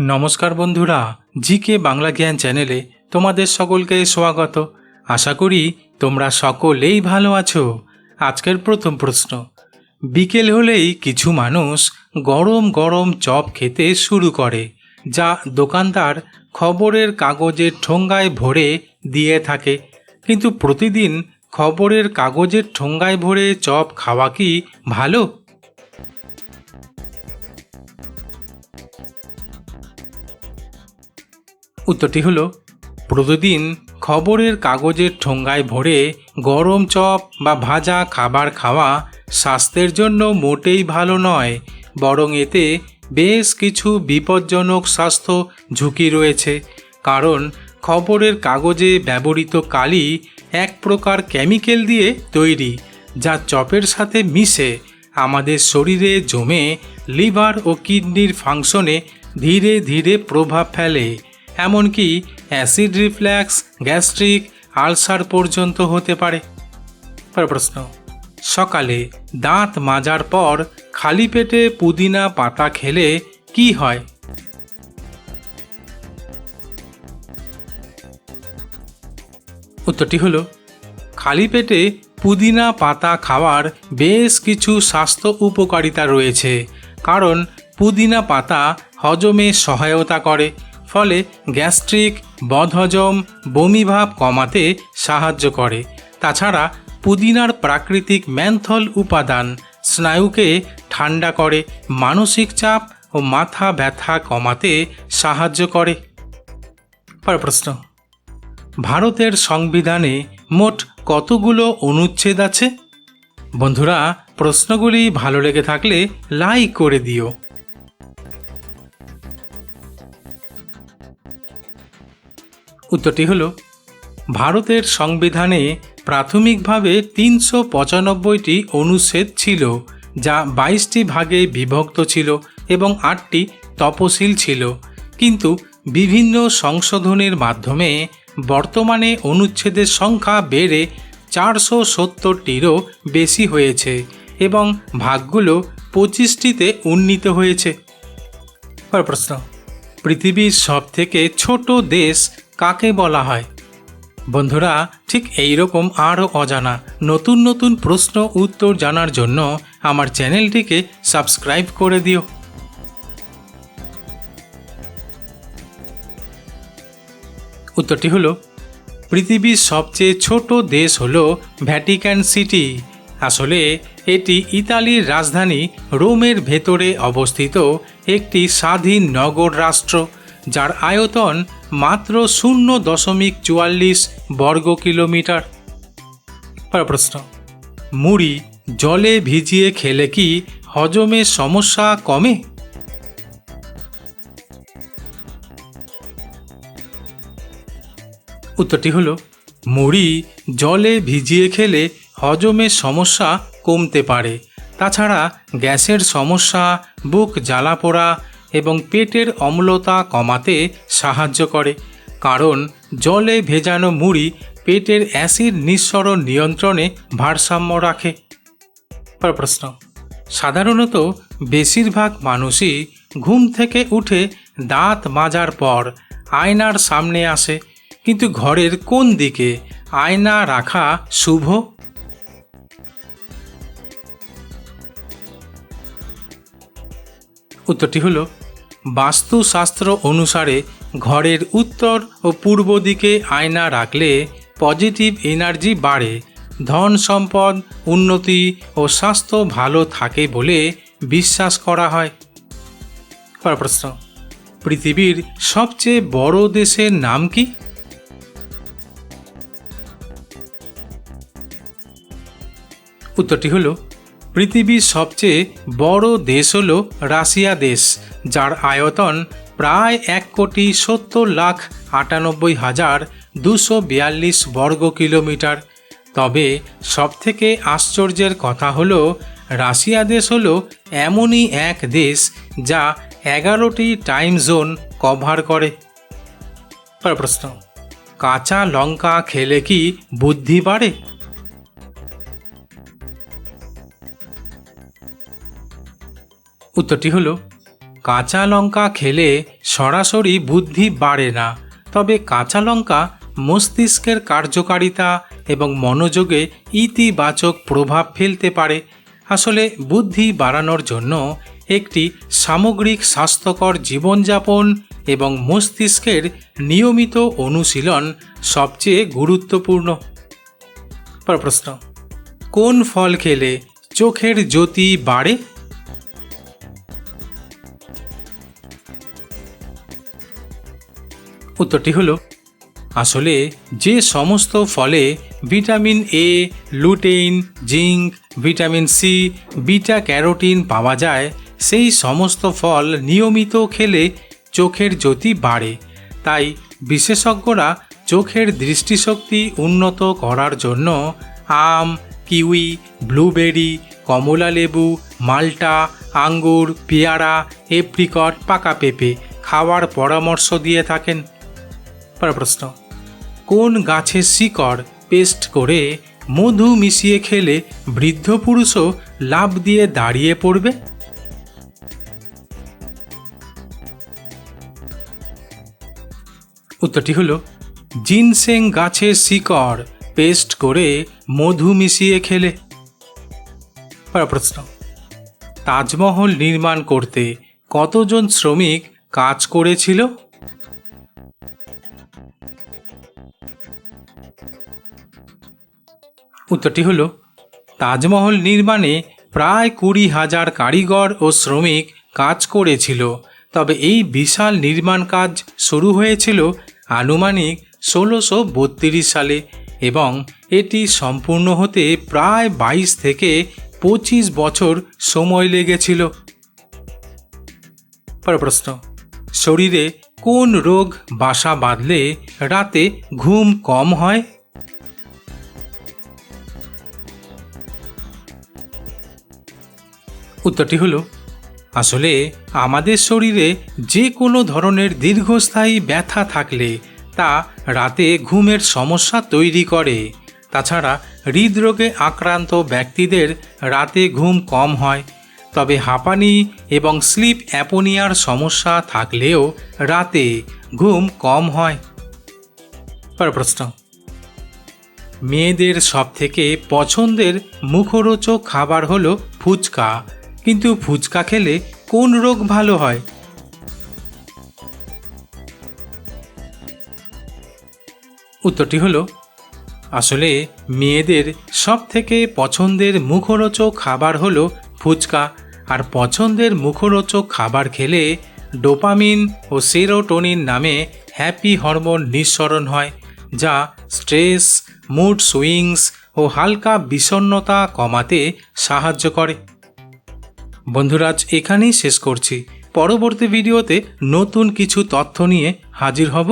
নমস্কার বন্ধুরা জি কে বাংলা জ্ঞান চ্যানেলে তোমাদের সকলকে স্বাগত। আশা করি তোমরা সকলেই ভালো আছো। আজকের প্রথম প্রশ্ন, বিকেল হলেই কিছু মানুষ গরম গরম চপ খেতে শুরু করে, যা দোকানদার খবরের কাগজের ঠোঙ্গায় ভরে দিয়ে থাকে। কিন্তু প্রতিদিন খবরের কাগজের ঠোঙ্গায় ভরে চপ খাওয়া কি ভালো? উত্তরটি হলো, প্রতিদিন খবরের কাগজের ঠোঙ্গায় ভরে গরম চপ বা ভাজা খাবার খাওয়া স্বাস্থ্যের জন্য মোটেই ভালো নয়, বরং এতে বেশ কিছু বিপজ্জনক স্বাস্থ্য ঝুঁকি রয়েছে। কারণ, খবরের কাগজে ব্যবহৃত কালি এক প্রকার কেমিক্যাল দিয়ে তৈরি, যা চপের সাথে মিশে আমাদের শরীরে জমে লিভার ও কিডনির ফাংশনে ধীরে ধীরে প্রভাব ফেলে। এমনকি অ্যাসিড রিফ্ল্যাক্স গ্যাস্ট্রিক, আলসার পর্যন্ত হতে পারে। প্রশ্ন, সকালে দাঁত মাজার পর খালি পেটে পুদিনা পাতা খেলে কি হয়? উত্তরটি হলো, খালি পেটে পুদিনা পাতা খাওয়ার বেশ কিছু স্বাস্থ্য উপকারিতা রয়েছে, কারণ পুদিনা পাতা হজমে সহায়তা করে। ফলে গ্যাস্ট্রিক, বদহজম, বমিভাব কমাতে সাহায্য করে। তাছাড়া পুদিনার প্রাকৃতিক ম্যান্থল উপাদান স্নায়ুকে ঠান্ডা করে, মানসিক চাপ ও মাথা ব্যথা কমাতে সাহায্য করে। প্রশ্ন। ভারতের সংবিধানে মোট কতগুলো অনুচ্ছেদ আছে? বন্ধুরা, প্রশ্নগুলি ভালো লেগে থাকলে লাইক করে দিও। উত্তরটি হলো, ভারতের সংবিধানে প্রাথমিকভাবে তিনশো পঁচানব্বইটি অনুচ্ছেদ ছিল, যা বাইশটি ভাগে বিভক্ত ছিল এবং আটটি তপশিল ছিল। কিন্তু বিভিন্ন সংশোধনের মাধ্যমে বর্তমানে অনুচ্ছেদের সংখ্যা বেড়ে চারশো সত্তরটিরও বেশি হয়েছে এবং ভাগগুলো পঁচিশটিতে উন্নীত হয়েছে। প্রশ্ন। পৃথিবীর সব থেকে ছোট দেশ কাকে বলা হয়? বন্ধুরা, ঠিক এই রকম আরও অজানা, নতুন নতুন প্রশ্ন উত্তর জানার জন্য আমার চ্যানেলটিকে সাবস্ক্রাইব করে দিও। উত্তরটি হলো, পৃথিবীর সবচেয়ে ছোট দেশ হলো ভ্যাটিক্যান সিটি। আসলে এটি ইতালির রাজধানী রোমের ভেতরে অবস্থিত একটি স্বাধীন নগর রাষ্ট্র, যার আয়তন মাত্র শূন্য দশমিক চুয়াল্লিশ বর্গ কিলোমিটার। প্রশ্ন, মুড়ি জলে ভিজিয়ে খেলে কি হজমে সমস্যা কমে? উত্তরটি হলো মুড়ি জলে ভিজিয়ে খেলে হজমের সমস্যা কমতে পারে। তাছাড়া গ্যাসের সমস্যা, বুক জ্বালা পোড়া এবং পেটের অম্লতা কমাতে সাহায্য করে। কারণ জলে ভেজানো মুড়ি পেটের অ্যাসিড নিঃসরণ নিয়ন্ত্রণে ভারসাম্য রাখে। প্রশ্ন। সাধারণত বেশিরভাগ মানুষই ঘুম থেকে উঠে দাঁত মাজার পর আয়নার সামনে আসে। কিন্তু ঘরের কোন দিকে আয়না রাখা শুভ? উত্তরটি হলো, বাস্তুশাস্ত্র অনুসারে ঘরের উত্তর ও পূর্ব দিকে আয়না রাখলে পজিটিভ এনার্জি বাড়ে, ধন সম্পদ, উন্নতি ও স্বাস্থ্য ভালো থাকে বলে বিশ্বাস করা হয়। প্রশ্ন, পৃথিবীর সবচেয়ে বড় দেশের নাম কি? উত্তরটি হলো, পৃথিবীর সবচেয়ে বড় দেশ হল রাশিয়া দেশ, যার আয়তন প্রায় এক কোটি সত্তর লাখ আটানব্বই হাজার দুশো বিয়াল্লিশ বর্গ কিলোমিটার। তবে সবথেকে আশ্চর্যের কথা হলো, রাশিয়া দেশ হল এমনই এক দেশ যা এগারোটি টাইম জোন কভার করে। প্রশ্ন, কাঁচা লঙ্কা খেলে কি বুদ্ধি বাড়ে? উত্তরটি হলো, কাঁচা লঙ্কা খেলে সরাসরি বুদ্ধি বাড়ে না, তবে কাঁচা লঙ্কা মস্তিষ্কের কার্যকারিতা এবং মনোযোগে ইতিবাচক প্রভাব ফেলতে পারে। আসলে বুদ্ধি বাড়ানোর জন্য একটি সামগ্রিক স্বাস্থ্যকর জীবনযাপন এবং মস্তিষ্কের নিয়মিত অনুশীলন সবচেয়ে গুরুত্বপূর্ণ। পর প্রশ্ন, কোন ফল খেলে চোখের জ্যোতি বাড়ে? উত্তরটি হলো, আসলে যে সমস্ত ফলে vitamin A lutein zinc vitamin C beta carotene পাওয়া যায়, সেই সমস্ত ফল নিয়মিত খেলে চোখের জ্যোতি বাড়ে। তাই বিশেষজ্ঞরা চোখের দৃষ্টিশক্তি উন্নত করার জন্য আম, কিউই, ব্লুবেরি, কমলা লেবু, মাল্টা, আঙ্গুর, পেয়ারা, এপ্রিকট, পাকা পেঁপে খাওয়ার পরামর্শ দিয়ে থাকেন। পরের প্রশ্ন। কোন গাছের শিকড় পেস্ট করে মধু মিশিয়ে খেলে বৃদ্ধ পুরুষও লাভ দিয়ে দাঁড়িয়ে পড়বে? উত্তরটি হল, জিনসেং গাছের শিকড় পেস্ট করে মধু মিশিয়ে খেলে। প্রশ্ন, তাজমহল নির্মাণ করতে কতজন শ্রমিক কাজ করেছিল? উত্তরটি হলো, তাজমহল নির্মাণে প্রায় কুড়ি হাজার কারিগর ও শ্রমিক কাজ করেছিল। তবে এই বিশাল নির্মাণ কাজ শুরু হয়েছিল আনুমানিক ষোলোশো বত্রিশ সালে এবং এটি সম্পূর্ণ হতে প্রায় বাইশ থেকে পঁচিশ বছর সময় লেগেছিল। পর প্রশ্ন, শরীরে কোন রোগ বাসা বাঁধলে রাতে ঘুম কম হয়? উত্তরটি হলো, আসলে আমাদের শরীরে যে কোনো ধরনের দীর্ঘস্থায়ী ব্যথা থাকলে তা রাতে ঘুমের সমস্যা তৈরি করে। তাছাড়া হৃদরোগে আক্রান্ত ব্যক্তিদের রাতে ঘুম কম হয়। তবে হাঁপানি এবং স্লিপ অ্যাপোনিয়ার সমস্যা থাকলেও রাতে ঘুম কম হয়। পর প্রশ্ন। মেয়েদের সবথেকে পছন্দের মুখরোচক খাবার হলো ফুচকা। কিন্তু ফুচকা খেলে কোন রোগ ভালো হয়? উত্তরটি হলো, আসলে মেয়েদের সব থেকে পছন্দের মুখরোচক খাবার হলো ফুচকা আর পছন্দের মুখরোচক খাবার খেলে ডোপামিন ও সেরোটোনিন নামে হ্যাপি হরমোন নিঃসরণ হয়, যা স্ট্রেস, মুড সুইংস ও হালকা বিষণ্ণতা কমাতে সাহায্য করে। বন্ধুরাজ এখানেই শেষ করছি। পরবর্তী ভিডিওতে নতুন কিছু তথ্য নিয়ে হাজির হব।